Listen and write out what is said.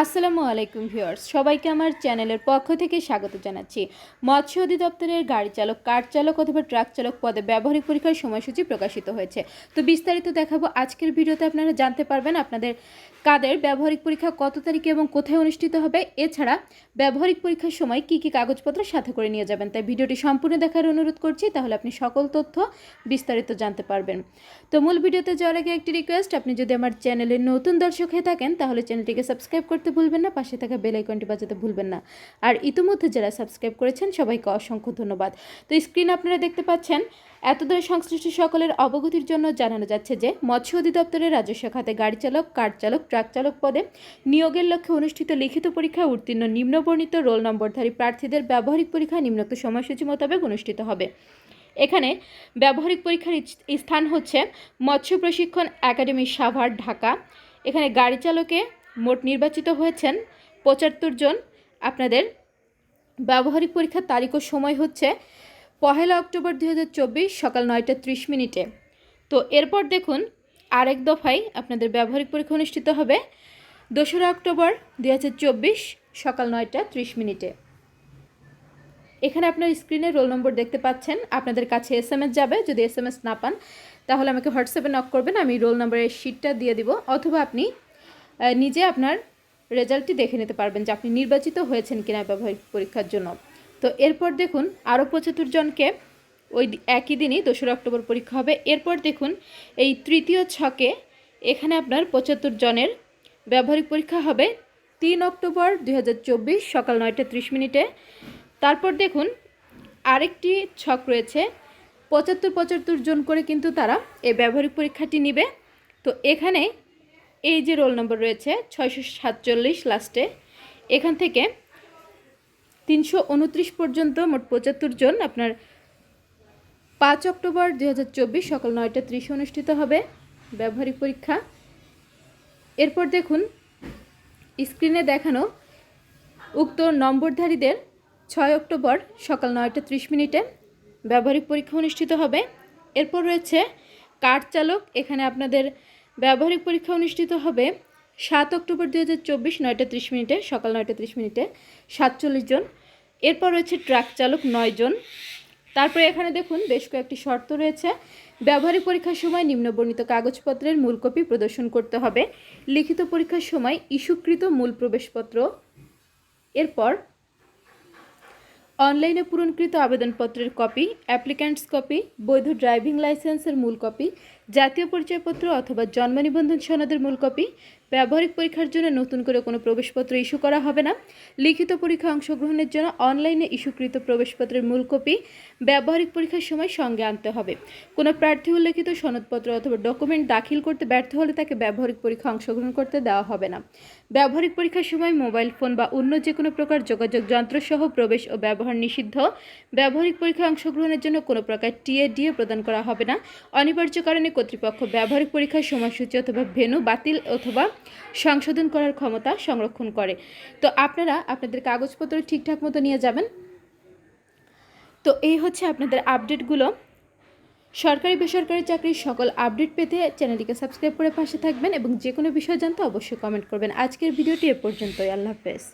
আসসালামু আলাইকুম ভিউয়ার্স, সবাইকে আমার চ্যানেলের পক্ষ থেকে স্বাগত জানাচ্ছি। মৎস্য অধিদপ্তরের গাড়ি চালক, কার চালক অথবা ট্রাক চালক পদে ব্যবহারিক পরীক্ষার সময়সূচি প্রকাশিত হয়েছে। তো বিস্তারিত দেখাবো আজকের ভিডিওতে, আপনারা জানতে পারবেন আপনাদের কাদের ব্যবহারিক পরীক্ষা কত তারিখে এবং কোথায় অনুষ্ঠিত হবে। এছাড়া ব্যবহারিক পরীক্ষার সময় কি কি কাগজপত্র সাথে করে নিয়ে যাবেন। তাই ভিডিওটি সম্পূর্ণ দেখার অনুরোধ করছি, তাহলে আপনি সকল তথ্য বিস্তারিত জানতে পারবেন। তো মূল ভিডিওতে যাওয়ার আগে একটি রিকোয়েস্ট আপনি যদি আমার চ্যানেলের নতুন দর্শক হয়ে থাকেন, তাহলে চ্যানেলটিকে সাবস্ক্রাইব করতে ভুলবেন না, পাশে থাকা বেল আইকনটি বাজাতে ভুলবেন না। আর ইতিমধ্যে যারা সাবস্ক্রাইব করেছেন, সবাইকে অসংখ্য ধন্যবাদ। তো স্ক্রিন আপনারা দেখতে পাচ্ছেন, এতদূরে সংশ্লিষ্ট সকলের অবগতির জন্য জানানো যাচ্ছে যে, মৎস্য অধিদপ্তরের রাজস্ব খাতে গাড়ি চালক, কার চালক, ট্রাক চালক পদে নিয়োগের লক্ষ্যে অনুষ্ঠিত লিখিত পরীক্ষায় উত্তীর্ণ নিম্নবর্ণিত রোল নম্বরধারী প্রার্থীদের ব্যবহারিক পরীক্ষা নিম্নোক্ত সময়সূচি মোতাবেক অনুষ্ঠিত হবে। এখানে ব্যবহারিক পরীক্ষার স্থান হচ্ছে মৎস্য প্রশিক্ষণ একাডেমি সাভার, ঢাকা। এখানে গাড়ি চালকে মোট নির্বাচিত হয়েছেন পঁচাত্তর জন। আপনাদের ব্যবহারিক পরীক্ষার তারিখ ও সময় হচ্ছে পহেলা অক্টোবর দু হাজার চব্বিশ সকাল নয়টা ত্রিশ মিনিটে। তো এরপর দেখুন আরেক দফায় আপনাদের ব্যবহারিক পরীক্ষা অনুষ্ঠিত হবে দোসরা অক্টোবর দু হাজার চব্বিশ সকাল নয়টা ত্রিশ মিনিটে। এখানে আপনার স্ক্রিনে রোল নম্বর দেখতে পাচ্ছেন। আপনাদের কাছে এস যাবে। যদি এস না পান, তাহলে আমাকে হোয়াটসঅ্যাপে নক করবেন। আমি রোল নম্বরের শিটটা দিয়ে দিব। অথবা আপনি নিজে আপনার রেজাল্টটি দেখে নিতে পারবেন যে আপনি নির্বাচিত হয়েছেন কিনা ব্যবহারিক পরীক্ষার জন্য। তো এরপর দেখুন, আরও পঁচাত্তর জনকে ওই একই দিনই দোসরা অক্টোবর পরীক্ষা হবে। এরপর দেখুন, এই তৃতীয় ছকে এখানে আপনার পঁচাত্তর জনের ব্যবহারিক পরীক্ষা হবে তিন অক্টোবর দু হাজার চব্বিশ সকাল নয়টা ত্রিশ মিনিটে। তারপর দেখুন, আরেকটি ছক রয়েছে, পঁচাত্তর পঁচাত্তর জন করে কিন্তু তারা এই ব্যবহারিক পরীক্ষাটি নেবে। তো এখানে এই যে রোল নম্বর রয়েছে ছয়শো সাতচল্লিশ লাস্টে, এখান থেকে তিনশো উনত্রিশ পর্যন্ত মোট পঁচাত্তর জন আপনার পাঁচ অক্টোবর দু হাজার চব্বিশ সকাল নয়টা ত্রিশে অনুষ্ঠিত হবে ব্যবহারিক পরীক্ষা। এরপর দেখুন, স্ক্রিনে দেখানো উক্ত নম্বরধারীদের ছয় অক্টোবর সকাল নয়টা ত্রিশ মিনিটে ব্যবহারিক পরীক্ষা অনুষ্ঠিত হবে। এরপর রয়েছে কার চালক, এখানে আপনাদের ব্যবহারিক পরীক্ষা অনুষ্ঠিত হবে সাত অক্টোবর দু হাজার চব্বিশ নয়টা ত্রিশ মিনিটে, সকাল নয়টা ত্রিশ মিনিটে সাতচল্লিশ জন। এরপর রয়েছে ট্রাক চালক নয় জন। তারপরে এখানে দেখুন বেশ কয়েকটি শর্ত রয়েছে। ব্যবহারিক পরীক্ষার সময় নিম্নবর্ণিত কাগজপত্রের মূল কপি প্রদর্শন করতে হবে। লিখিত পরীক্ষার সময় ইস্যুকৃত মূল প্রবেশপত্র। এরপর অনলাইনে পূরণকৃত আবেদনপত্রের কপি, অ্যাপ্লিক্যান্টস কপি, বৈধ ড্রাইভিং লাইসেন্সের মূল কপি জাতীয় পরিচয়পত্র অথবা জন্ম নিবন্ধন সনদের মূল কপি ব্যবহারিক পরীক্ষার জন্য নতুন করে কোনো প্রবেশপত্র ইস্যু করা হবে না। লিখিত পরীক্ষা অংশগ্রহণের জন্য অনলাইনে ইস্যুকৃত প্রবেশপত্রের মূল কপি ব্যবহারিক পরীক্ষার সময় সঙ্গে আনতে হবে। কোনো প্রার্থী উল্লেখিত সনদপত্র অথবা ডকুমেন্ট দাখিল করতে ব্যর্থ হলে তাকে ব্যবহারিক পরীক্ষা অংশগ্রহণ করতে দেওয়া হবে না। ব্যবহারিক পরীক্ষার সময় মোবাইল ফোন বা অন্য যে কোনো প্রকার যোগাযোগ যন্ত্রসহ প্রবেশ ও ব্যবহার নিষিদ্ধ। ব্যবহারিক পরীক্ষায় অংশগ্রহণের জন্য কোনো প্রকার টিএ ডিএ প্রদান করা হবে না। অনিবার্য কারণে কর্তৃপক্ষ ব্যবহারিক পরীক্ষার সময়সূচি অথবা ভেন্যু বাতিল অথবা সংশোধন করার ক্ষমতা সংরক্ষণ করে। তো আপনারা আপনাদের কাগজপত্র ঠিকঠাক মতো নিয়ে যাবেন। তো এই হচ্ছে আপনাদের আপডেটগুলো। সরকারি বেসরকারি চাকরির সকল আপডেট পেতে চ্যানেলটিকে সাবস্ক্রাইব করে পাশে থাকবেন এবং যে কোনো বিষয় জানতে অবশ্যই কমেন্ট করবেন। আজকের ভিডিওটি এ পর্যন্তই। আল্লাহ হাফেজ।